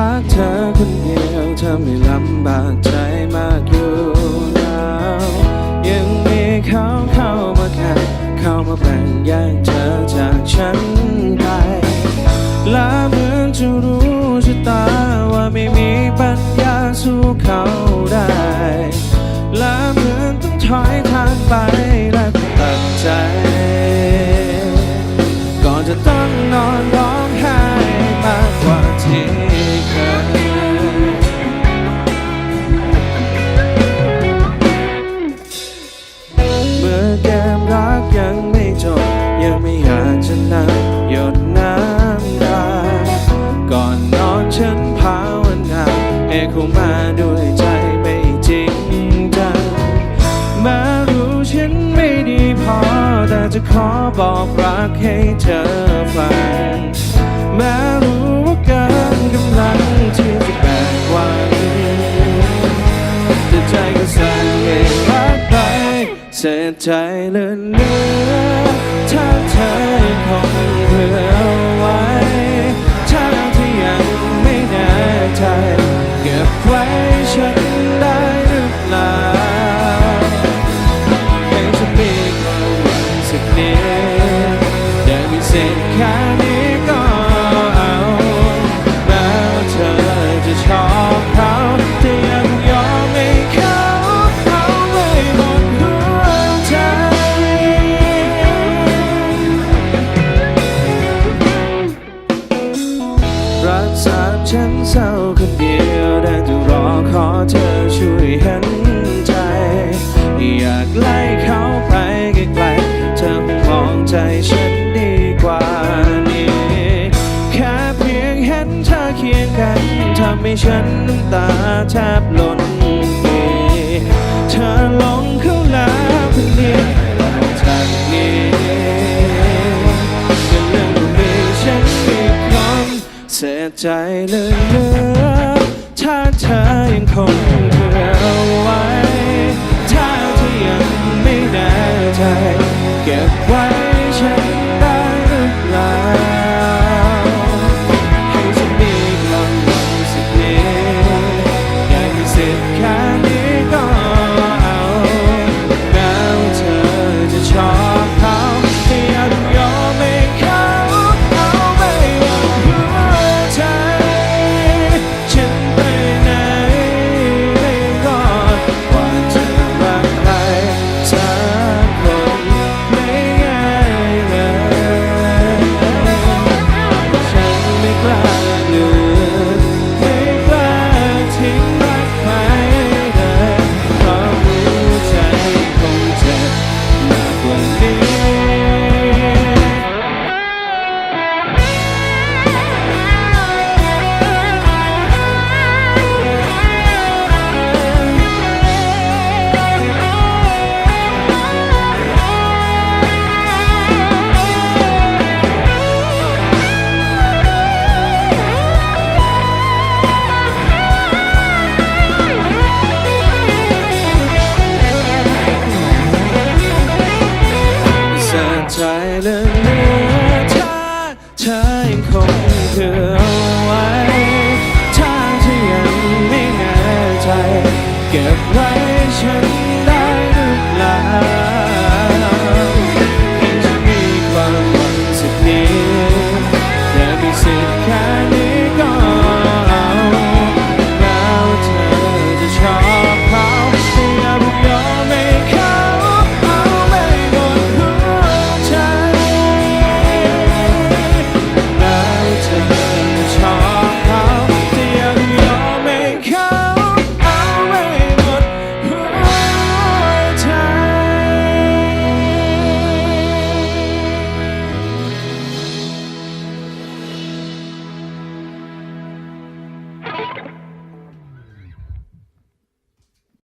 รักเธอคนเดียวเธอไม่ลำบากใจมากอยู่แล้วยังมีเขาเข้ามาแค่เข้ามาแบ่งแยกเธอจากฉันไปและเหมือนจะรู้ชะตาว่าไม่มีปัญญาสู้เขาได้ มื่อแก้มรักยังไม่จบ ยังไม่อยากจะนับหยดน้ำตาก่อนนอนฉันภาวนาให้คงมาด้วยใจไม่จริงจังแม้รู้ฉันไม่ดีพอ แต่จะขอบอกรักให้เธอฟังแม้รู้ว่าเกินกำลัง เสียใจเหลือเลือถ้าเธอคงเผื่อไว้ถ้าที่ยังไม่แน่ใจเก็บไว้ฉันได้หรือเปล่าให้ฉันมีความหวังสักนิดได้มีสิทธิ์แค่นี้ คนเดียวได้แต่รอขอเธอช่วยเห็นใจ อยากไล่เขาไปไกลๆเธอมองใจฉันดีกว่านี้ แค่เพียงเห็นเธอเคียงกันทำให้ฉันน้ำตาแทบหล่นปีเธอหลงเขาแล้วคนเดียว ยังคงเผื่อไว้ถ้า สียเหลือๆถ้าเธอยังคงเธอเอาไว้ทางเธอยังไม่แน่ใจ เก็บไว้ฉัน